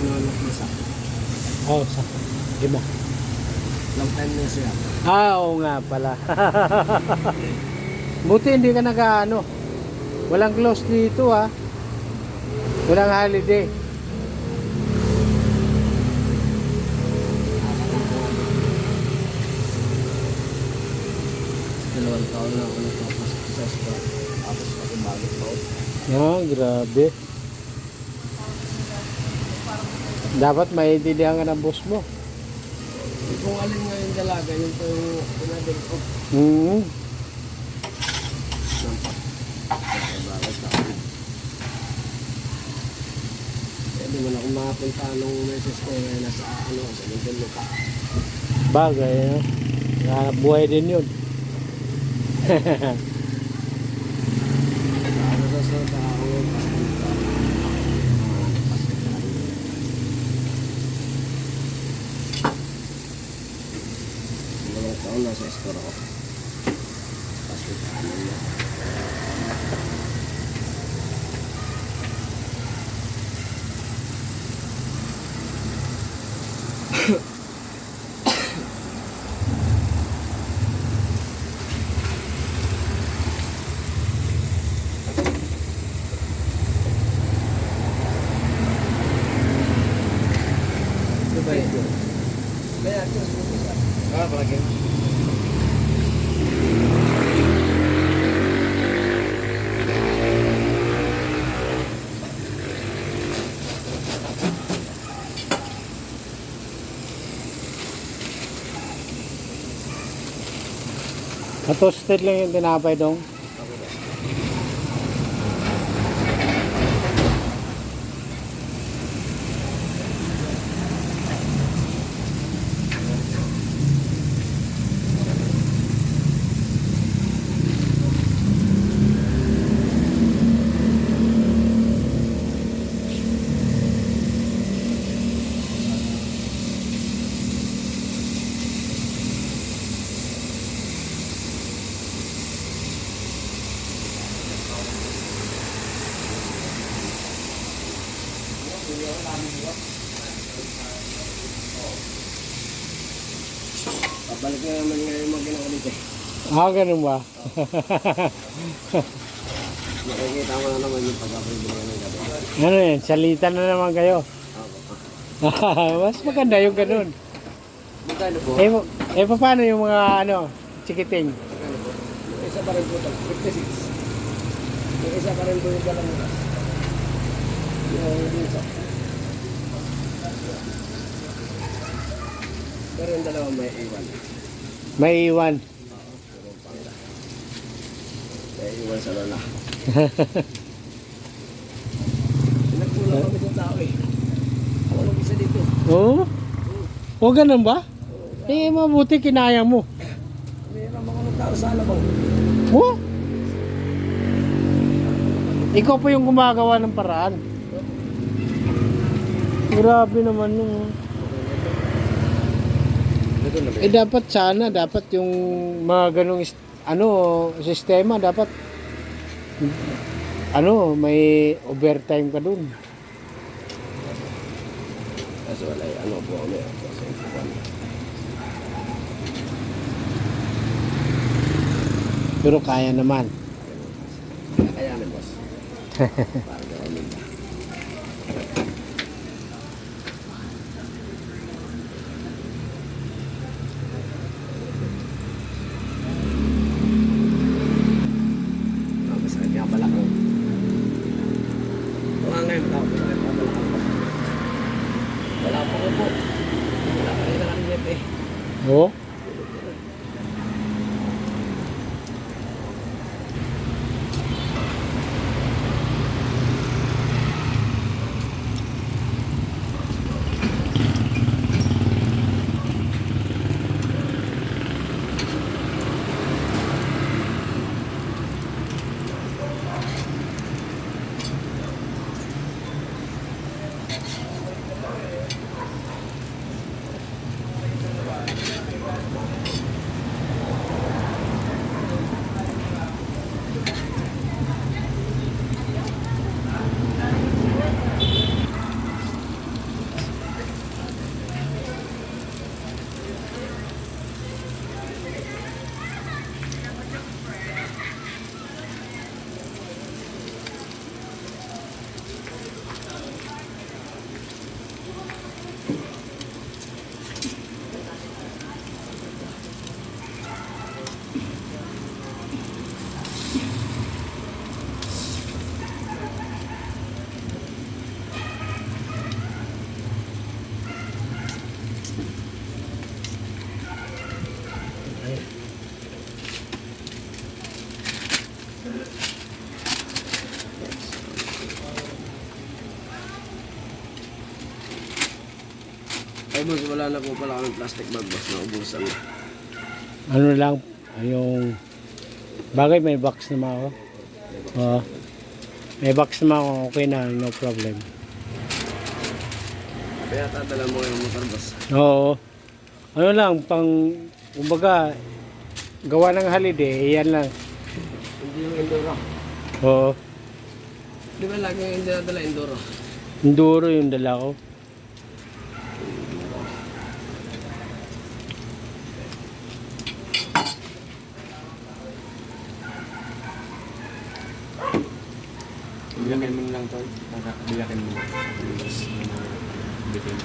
nanonood mo sa Oh, sa iba. long time na siya. Ah, oo nga pala. Buti hindi ka nag-ano. Walang close dito ah. Walang holiday. Dalawang taon na ako nagpapasok sa school. Tapos ako bagit pa ako. Ah, grabe. Dapat maintindihan ka ng boss mo. Kung alin nga yung dalaga, yun po yung pinadal ko. Hmm. Bakit ako? Pwede mo na kung makapunta nung message ko ngayon nasa ano, sa Lindon ka. Bagay, ano? Hanap buhay din yun. Ano sa sa tao, paspunta. Na sa store niya. Ito Ah, palagi. Toasted lang yung tinapay dong. Na naman ngayon ginawa dito. Ah, ganun ba? Nakikita mo na naman yung pagkakabili ng gabi. ano yan? Salita na naman kayo. Mas maganda yung ganun. Magkano po? Eh, eh paano yung mga ano, chikiting? Magkano po? Yung isa pa rin po ito. 56. Yung isa pa rin po yung isa. Pero yung dalawa may iwan. May iwan. May iwan sa lola. Nagkulang kami sa tao eh. Ako mag-isa dito. Oo? O ganun ba? Eh, mabuti kinaya mo. Mayroon mga ng tao sa alabaw. Oh? Ikaw pa yung gumagawa ng paraan. Grabe naman nung... Na ba? Eh dapat sana, dapat yung mga ganong ano, sistema, dapat ano, may overtime ka dun. Kaso wala ano po kuwan. Pero kaya naman. Kaya kayanin boss. Para gawin na. Tapos ay kaya balak ko. Wala ngayon, wala po ko po. Wala ka rin nakalimutan eh. Oh? Boss, wala na po pala kami plastic bag boss. Naubusan na. Ano lang, yung bagay may box naman ako. Oo. may box naman ako, okay na, no problem. Kaya tatala mo yung motor boss. Oo. Ano lang, pang, kumbaga, gawa ng holiday, yan lang. Hindi yung Enduro. Oo. Di ba lagi yung hindi nadala Enduro? Enduro yung dala ko. Biyakin mo lang to. Biyakin mo. Bitin.